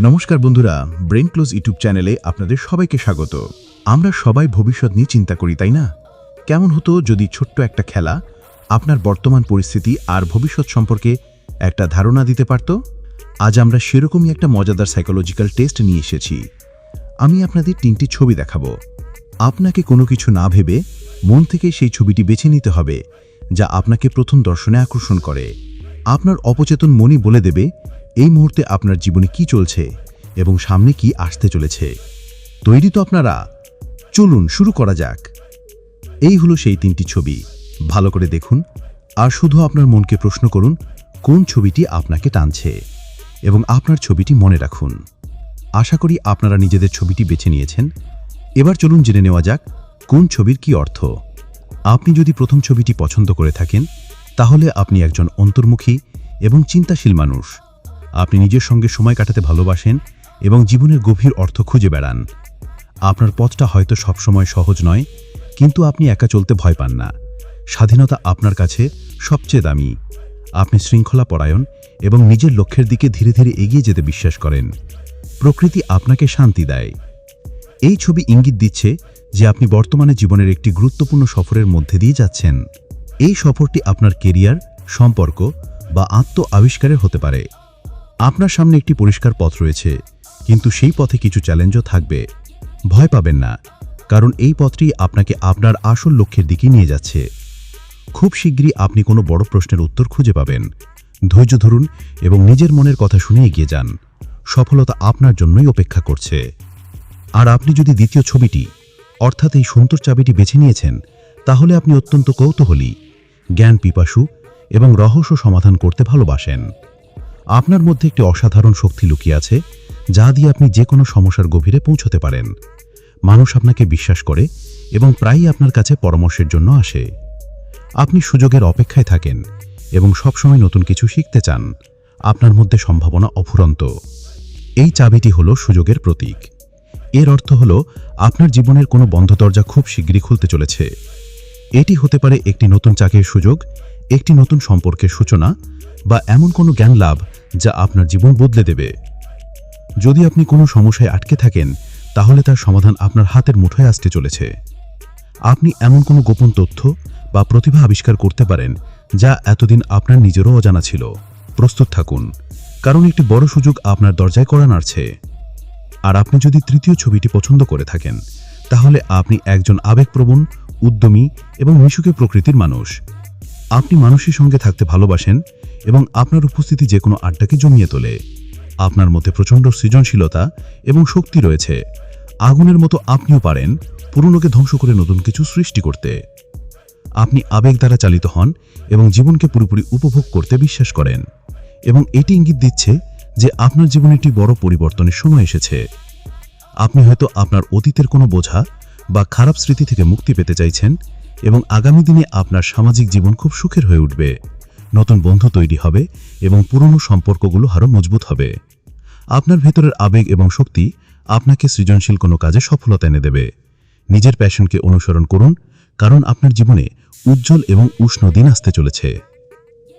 নমস্কার বন্ধুরা brain close YouTube চ্যানেলে আপনাদের সবাইকে স্বাগত। আমরা সবাই ভবিষ্যৎ নিয়ে চিন্তা করি, তাই না? কেমন হতো যদি ছোট্ট একটা খেলা আপনার বর্তমান পরিস্থিতি আর ভবিষ্যৎ সম্পর্কে একটা ধারণা দিতে পারত? আজ আমরা সেরকমই একটা মজাদার সাইকোলজিক্যাল টেস্ট নিয়ে এসেছি। আমি আপনাদের তিনটি ছবি দেখাবো। আপনাকে কোনো কিছু না ভেবে মন থেকে সেই ছবিটি বেছে নিতে হবে, যা আপনাকে প্রথম দর্শনে আকর্ষণ করে। আপনার অপচেতন মনই বলে দেবে এই মুহূর্তে আপনার জীবনে কি চলছে এবং সামনে কি আসতে চলেছে? তৈরি তো আপনারা। চলুন, শুরু করা যাক। এই হলো সেই তিনটি ছবি। ভালো করে দেখুন। আর শুধু আপনার মনকে প্রশ্ন করুন, কোন ছবিটি আপনাকে টানছে? এবং আপনার ছবিটি মনে রাখুন। আশা করি আপনারা নিজেদের ছবিটি বেছে নিয়েছেন। এবার চলুন জেনে নেওয়া যাক, কোন ছবির কি অর্থ? আপনি যদি প্রথম ছবিটি পছন্দ করে থাকেন, তাহলে আপনি একজন অন্তর্মুখী এবং চিন্তাশীল মানুষ। আপনি নিজের সঙ্গে সময় কাটাতে ভালোবাসেন এবং জীবনের গভীর অর্থ খুঁজে বেড়ান। আপনার পথটা হয়তো সবসময় সহজ নয়, কিন্তু আপনি একা চলতে ভয় পান না। স্বাধীনতা আপনার কাছে সবচেয়ে দামি। আপনি শৃঙ্খলা পরায়ণ এবং নিজের লক্ষ্যের দিকে ধীরে ধীরে এগিয়ে যেতে বিশ্বাস করেন। প্রকৃতি আপনাকে শান্তি দেয়। এই ছবি ইঙ্গিত দিচ্ছে যে আপনি বর্তমানে জীবনের একটি গুরুত্বপূর্ণ সফরের মধ্যে দিয়ে যাচ্ছেন। এই সফরটি আপনার কেরিয়ার, সম্পর্ক বা আত্ম আবিষ্কারের হতে পারে। আপনার সামনে একটি পরিষ্কার পথ রয়েছে, কিন্তু সেই পথে কিছু চ্যালেঞ্জও থাকবে। ভয় পাবেন না, কারণ এই পথটি আপনাকে আপনার আসল লক্ষ্যের দিকে নিয়ে যাচ্ছে। খুব শীঘ্রই আপনি কোনো বড় প্রশ্নের উত্তর খুঁজে পাবেন। ধৈর্য ধরুন এবং নিজের মনের কথা শুনে এগিয়ে যান। সফলতা আপনার জন্যই অপেক্ষা করছে। আর আপনি যদি দ্বিতীয় ছবিটি, অর্থাৎ এই সুন্দর চাবিটি বেছে নিয়েছেন, তাহলে আপনি অত্যন্ত কৌতূহলী, জ্ঞান পিপাসু এবং রহস্য সমাধান করতে ভালোবাসেন। আপনার মধ্যে একটি অসাধারণ শক্তি লুকিয়ে আছে, যা দিয়ে আপনি যে কোনো সমস্যার গভীরে পৌঁছতে পারেন। মানুষ আপনাকে বিশ্বাস করে এবং প্রায়ই আপনার কাছে পরামর্শের জন্য আসে। আপনি সুযোগের অপেক্ষায় থাকেন এবং সবসময় নতুন কিছু শিখতে চান। আপনার মধ্যে সম্ভাবনা অফুরন্ত। এই চাবিটি হল সুযোগের প্রতীক। এর অর্থ হল, আপনার জীবনের কোনো বন্ধ দরজা খুব শীঘ্রই খুলতে চলেছে। এটি হতে পারে একটি নতুন চাকরির সুযোগ, একটি নতুন সম্পর্কের সূচনা বা এমন কোনো জ্ঞান লাভ যা আপনার জীবন বদলে দেবে। যদি আপনি কোনো সমস্যায় আটকে থাকেন, তাহলে তার সমাধান আপনার হাতের মুঠোয় আসতে চলেছে। আপনি এমন কোনো গোপন তথ্য বা প্রতিভা আবিষ্কার করতে পারেন, যা এতদিন আপনার নিজেরও অজানা ছিল। প্রস্তুত থাকুন, কারণ একটি বড় সুযোগ আপনার দরজায় করা নাড়ছে। আর আপনি যদি তৃতীয় ছবিটি পছন্দ করে থাকেন, তাহলে আপনি একজন আবেগপ্রবণ, উদ্যমী এবং মিশুকে প্রকৃতির মানুষ। আপনি মানুষের সঙ্গে থাকতে ভালোবাসেন এবং আপনার উপস্থিতি যে কোনো আড্ডাকে জমিয়ে তোলে। আপনার মধ্যে প্রচণ্ড সৃজনশীলতা এবং শক্তি রয়েছে। আগুনের মতো আপনিও পারেন পুরনোকে ধ্বংস করে নতুন কিছু সৃষ্টি করতে। আপনি আবেগ দ্বারা চালিত হন এবং জীবনকে পুরোপুরি উপভোগ করতে বিশ্বাস করেন। এবং এটি ইঙ্গিত দিচ্ছে যে আপনার জীবনে একটি বড় পরিবর্তনের সময় এসেছে। আপনি হয়তো আপনার অতীতের কোনো বোঝা বা খারাপ স্মৃতি থেকে মুক্তি পেতে চাইছেন এবং আগামী দিনে আপনার সামাজিক জীবন খুব সুখের হয়ে উঠবে। নতুন বন্ধু তৈরি হবে এবং পুরনো সম্পর্কগুলো আরও মজবুত হবে। আপনার ভেতরের আবেগ এবং শক্তি আপনাকে সৃজনশীল কোনো কাজে সফলতা এনে দেবে। নিজের প্যাশনকে অনুসরণ করুন, কারণ আপনার জীবনে উজ্জ্বল এবং উষ্ণ দিন আসতে চলেছে।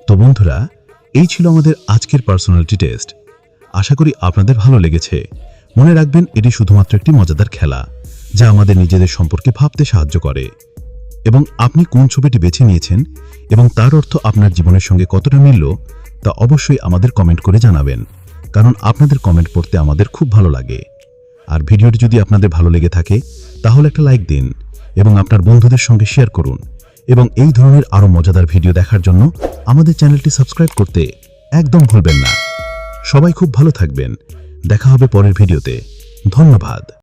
তো বন্ধুরা, এই ছিল আমাদের আজকের পার্সোনালিটি টেস্ট। আশা করি আপনাদের ভালো লেগেছে। মনে রাখবেন, এটি শুধুমাত্র একটি মজাদার খেলা, যা আমাদের নিজেদের সম্পর্কে ভাবতে সাহায্য করে। এবং আপনি কোন ছবিটি বেছে নিয়েছেন এবং তার অর্থ আপনার জীবনের সঙ্গে কতটা মিলল, তা অবশ্যই আমাদের কমেন্ট করে জানাবেন, কারণ আপনাদের কমেন্ট পড়তে আমাদের খুব ভালো লাগে। আর ভিডিওটি যদি আপনাদের ভালো লেগে থাকে, তাহলে একটা লাইক দিন এবং আপনার বন্ধুদের সঙ্গে শেয়ার করুন এবং এই ধরনের আরও মজাদার ভিডিও দেখার জন্য আমাদের চ্যানেলটি সাবস্ক্রাইব করতে একদম ভুলবেন না। সবাই খুব ভালো থাকবেন। দেখা হবে পরের ভিডিওতে। ধন্যবাদ।